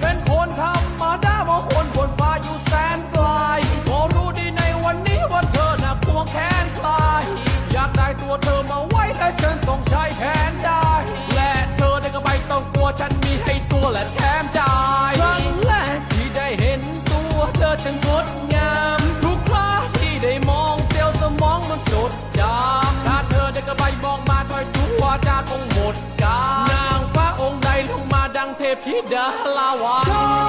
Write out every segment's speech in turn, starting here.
เป็นคนธรรมดามองคนบนฟ้าอยู่แสนไกลพอรู้ดีในวันนี้ว่าเธอน่ะควงแขนใครอยากได้ตัวเธอมาไว้และฉันต้องใช้แผนได้ และเธอได้ก็ไม่ต้องกลัวฉันมีให้ตัวและแถมใจครั้งแรกที่ได้เห็นตัวเธอฉันงดงาม ดัง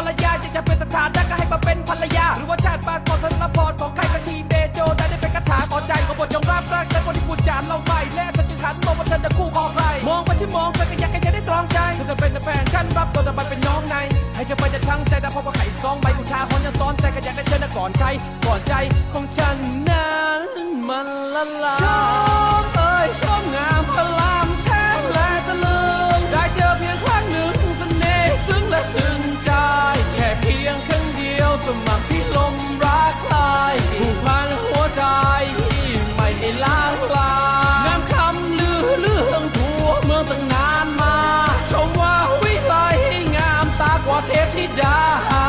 ปกป้องกัลยาอยากจะเป็นสถานะก็ให้มาเป็นภรรยา หรือว่าชาติบ้านก่อนธนพรของใครก็ชีเบโจได้ได้เป็นคาถาก่อใจของบทจงรับรักแต่คนที่พูดจานเราไม่และเธอจึงหันมองว่าเธอจะคู่ของใครมองไปที่มองไปก็อยากให้เธอได้ตรองใจเธอจะเป็นแฟนฉันรับตัวแต่ไปเป็นน้องในให้เธอไปจะทั้งใจแต่พราะว่าไข่ซองใบกุชาคนจะซ้อนใจก็อยากให้เธอนะก่อนใจก่อนใจของฉันนั้นมันละลาย ท